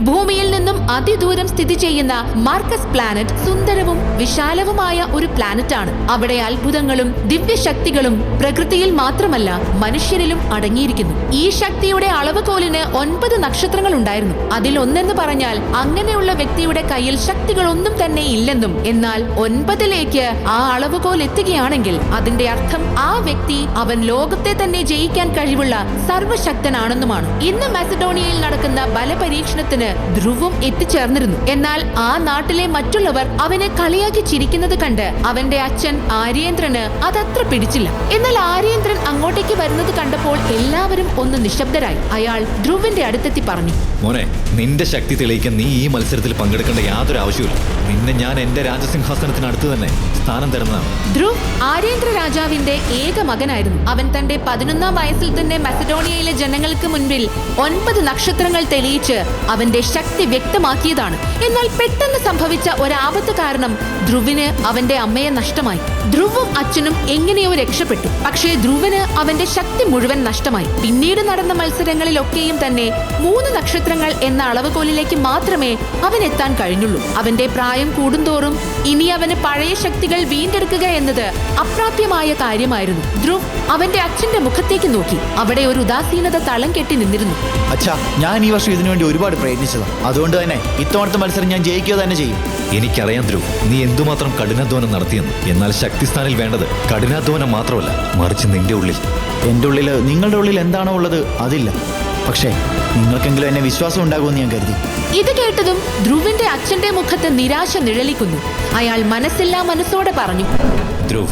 ഭൂമിയിൽ നിന്നും അതിദൂരം സ്ഥിതി ചെയ്യുന്ന മാർക്കസ് പ്ലാനറ്റ് സുന്ദരവും വിശാലവുമായ ഒരു പ്ലാനറ്റ് ആണ് അവിടെ അത്ഭുതങ്ങളും ദിവ്യശക്തികളും പ്രകൃതിയിൽ മാത്രമല്ല മനുഷ്യരിലും അടങ്ങിയിരിക്കുന്നു. ഈ ശക്തിയുടെ അളവുകോലിന് ഒൻപത് നക്ഷത്രങ്ങൾ ഉണ്ടായിരുന്നു. അതിൽ ഒന്നെന്ന് പറഞ്ഞാൽ അങ്ങനെയുള്ള വ്യക്തിയുടെ കയ്യിൽ ശക്തികളൊന്നും തന്നെ ഇല്ലെന്നും എന്നാൽ ഒൻപതിലേക്ക് ആ അളവുകോൽ എത്തുകയാണെങ്കിൽ അതിന്റെ അർത്ഥം ആ വ്യക്തി അവൻ ലോകത്തെ തന്നെ ജയിക്കാൻ കഴിവുള്ള സർവശക്തനാണെന്നുമാണ് ഇന്ന് മാസഡോണിയയിൽ നടക്കുന്ന ബലപരീക്ഷണത്തിന് ധ്രുവും എത്തിച്ചേർന്നിരുന്നു. എന്നാൽ ആ നാട്ടിലെ മറ്റുള്ളവർ അവനെ കളിയാക്കി ചിരിക്കുന്നത് കണ്ട് അവന്റെ അച്ഛൻ ആര്യേന്ദ്രന് അതത്ര പിടിച്ചില്ല. എന്നാൽ ആര്യേന്ദ്രൻ അങ്ങോട്ടേക്ക് വരുന്നത് കണ്ടപ്പോൾ എല്ലാവരും ഒന്ന് നിശബ്ദരായി. അയാൾ ധ്രുവിന്റെ അടുത്തെത്തി പറഞ്ഞു. മോനെ നിന്റെ ശക്തി തെളിയിക്കാൻ നീ ഈ മത്സരത്തിൽ പങ്കെടുക്കേണ്ട യാതൊരു ആവശ്യമില്ല നിന്നെ ഞാൻ എന്റെ രാജസിംഹാസനത്തിനടുത്ത് തന്നെ സ്ഥാനം തരുന്നതാണ്. ധ്രുവ് ആര്യേന്ദ്ര രാജാവിന്റെ ഏക മകനായിരുന്നു. അവൻ തന്റെ പതിനൊന്നാം വയസ്സിൽ തന്നെ മെസഡോണിയയിലെ ജനങ്ങൾക്ക് മുൻപിൽ ഒൻപത് നക്ഷത്രങ്ങൾ തെളിയിച്ച് അവന്റെ ശക്തി വ്യക്തമാക്കിയതാണ്. എന്നാൽ പെട്ടെന്ന് സംഭവിച്ച ഒരാപത്ത് കാരണം ധ്രുവിന് അവന്റെ അമ്മയെ നഷ്ടമായി. ധ്രുവും അച്ഛനും എങ്ങനെയോ രക്ഷപ്പെട്ടു. പക്ഷേ ധ്രുവന് അവന്റെ ശക്തി മുഴുവൻ നഷ്ടമായി. പിന്നീട് നടന്ന മത്സരങ്ങളിലൊക്കെയും തന്നെ മൂന്ന് നക്ഷത്രങ്ങൾ എന്ന അളവുകോലിലേക്ക് മാത്രമേ അവൻ എത്താൻ കഴിഞ്ഞുള്ളൂ. അവന്റെ പ്രായം കൂടുന്തോറും ഇനി അവന് പഴയ ശക്തികൾ വീണ്ടെടുക്കുക എന്നത് അപ്രാപ്യമായ കാര്യമായിരുന്നു. ധ്രുവ് അവന്റെ അച്ഛന്റെ മുഖത്തേക്ക് നോക്കി. അവിടെ ഒരു ഉദാസീനത തളം കെട്ടി നിന്നിരുന്നു. അച്ഛാ ഞാൻ ഈ വർഷം ഇതിനുവേണ്ടി ഒരുപാട് പ്രയത്നിച്ചതാണ് അതുകൊണ്ട് തന്നെ ഇത്തവണത്തെ മത്സരം ഞാൻ ജയിക്കുക തന്നെ ചെയ്യും. എനിക്കറിയാം ധ്രുവ് നീ എന്തുമാത്രം കഠിനാധ്വാനം നടത്തിയെന്ന്. എന്നാൽ ശക്തിസ്ഥാനിൽ വേണ്ടത് കഠിനാധ്വാനം മാത്രമല്ല. മറിച്ച് നിന്റെ ഉള്ളിൽ. എന്റെ ഉള്ളിൽ നിങ്ങളുടെ ഉള്ളിൽ എന്താണോ ഉള്ളത് അതില്ല. പക്ഷേ നിങ്ങൾക്കെങ്കിലും എന്നെ വിശ്വാസം ഉണ്ടാകുമെന്ന് ഞാൻ കരുതി. ഇത് കേട്ടതും ധ്രുവിന്റെ അച്ഛന്റെ മുഖത്ത് നിരാശ നിഴലിക്കുന്നു. അയാൾ മനസ്സെല്ലാം മനസ്സോടെ പറഞ്ഞു. ധ്രുവ്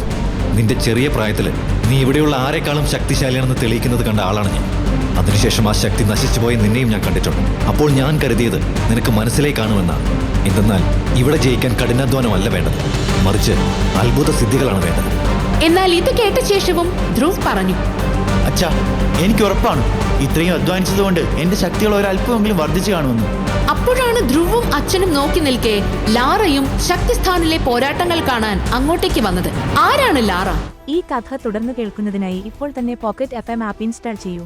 നിന്റെ ചെറിയ പ്രായത്തിൽ നീ ഇവിടെയുള്ള ആരെക്കാളും ശക്തിശാലിയാണെന്ന് തെളിയിക്കുന്നത് കണ്ട ആളാണ് ഞാൻ. അതിനുശേഷം ആ ശക്തി നശിച്ചുപോയ നിന്നെയും ഞാൻ കണ്ടിട്ടുണ്ട്. അപ്പോൾ ഞാൻ കരുതിയത് നിനക്ക് മനസ്സിലേക്ക് കാണുമെന്നാണ് എന്തെന്നാൽ ഇവിടെ ജയിക്കാൻ കഠിനാധ്വാനമല്ല വേണ്ടത്. മറിച്ച് അത്ഭുത സിദ്ധികളാണ് വേണ്ടത്. എന്നാൽ ഇത് കേട്ട ശേഷവും ധ്രുവ് പറഞ്ഞു. അച്ഛാ എനിക്ക് ഉറപ്പാണ്. ഇത്രയും അധ്വാനിച്ചതുകൊണ്ട് എന്റെ ശക്തികൾ ഒരല്പമെങ്കിലും വർദ്ധിച്ചു കാണുമെന്ന്. അപ്പോഴാണ് ധ്രുവും അച്ഛനും നോക്കി നിൽക്കെ ലാറയും ശക്തിസ്ഥാനിലെ പോരാട്ടങ്ങൾ കാണാൻ അങ്ങോട്ടേക്ക് വന്നത്. ആരാണ് ലാറ? ഈ കഥ തുടർന്ന് കേൾക്കുന്നതിനായി ഇപ്പോൾ തന്നെ pocket F M app install ചെയ്യൂ.